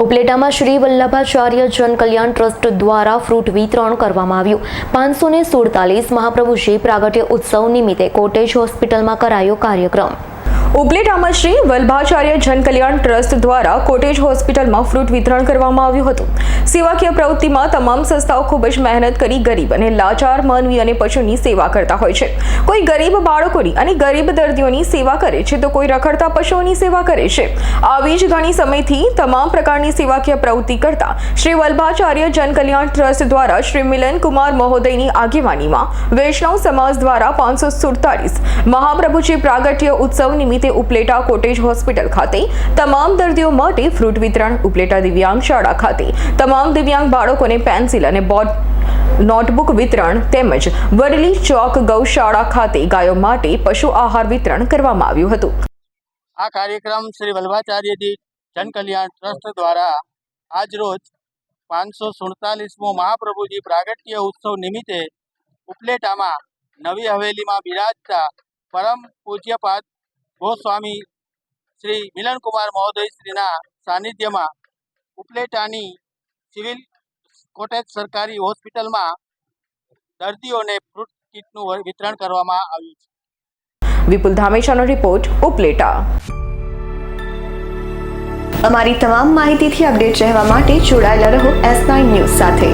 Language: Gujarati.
ઉપલેટામાં શ્રી વલ્લભાચાર્ય જન કલ્યાણ ટ્રસ્ટ દ્વારા ફ્રૂટ વિતરણ કરવામાં આવ્યું. પાંચસો ને સુડતાલીસ મહાપ્રભુજી પ્રાગટ્ય ઉત્સવ નિમિત્તે કોટેજ હોસ્પિટલમાં કરાયો કાર્યક્રમ. ઉપલેટામાં શ્રી વલ્ભાચાર્ય જન કલ્યાણ ટ્રસ્ટ દ્વારા કોટેજ હોસ્પિટલમાં ફ્રૂટ વિતરણ કરવામાં આવ્યું હતું. સેવાકીય પ્રવૃત્તિમાં તમામ સંસ્થાઓ ખૂબ જ મહેનત કરી ગરીબ અને લાચાર માનવી અને પશુની સેવા કરતા હોય છે. કોઈ ગરીબ બાળકોની અને ગરીબ દર્દીઓની સેવા કરે છે તો કોઈ રખડતા પશુઓની સેવા કરે છે. આવી જ ઘણી સમયથી તમામ પ્રકારની સેવાકીય પ્રવૃત્તિ કરતા શ્રી વલ્ભાચાર્ય જનકલ્યાણ ટ્રસ્ટ દ્વારા શ્રી મિલન કુમાર મહોદયની આગેવાનીમાં વૈષ્ણવ સમાજ દ્વારા પાંચસો સુડતાલીસ મહાપ્રભુજી પ્રાગટ્ય ઉત્સવ નિમિત્તે ઉપલેટા કોટેજ હોસ્પિટલ ખાતે. તમામ દર્દીઓ માટે ફ્રૂટ વિતરણ ઉપલેટા દિવ્યાંગ શાળા ખાતે. તમામ દિવ્યાંગ બાળકોને પેન્સિલ અને બોટ નોટબુક વિતરણ તેમજ વડલી ચોક ગૌશાળા ખાતે ગાયો માટે પશુ આહાર વિતરણ કરવામાં આવ્યું હતું. આ કાર્યક્રમ શ્રી વલ્ભાચાર્યજી જન કલ્યાણ ટ્રસ્ટ દ્વારા આજરોજ પાંચસો સુડતાલીસમો મહાપ્રભુજી પ્રાગટ્ય ઉત્સવ નિમિત્તે ઉપલેટામાં નવી હવેલીમાં બિરાજતા પરમ પૂજ્યપાદ ગોસ્વામી શ્રી મિલનકુમાર મહોદય શ્રીના સાનિધ્યમાં ઉપલેટાની સિવિલ કોટેજ સરકારી હોસ્પિટલમાં દર્દીઓને ફ્રૂટ કીટનું વિતરણ કરવામાં આવ્યું છે. વિપુલ ધામેશાનો રિપોર્ટ, ઉપલેટા. અમારી તમામ માહિતીથી અપડેટ રહેવા માટે જોડાયેલા રહો એસ નાઇન ન્યૂઝ સાથે.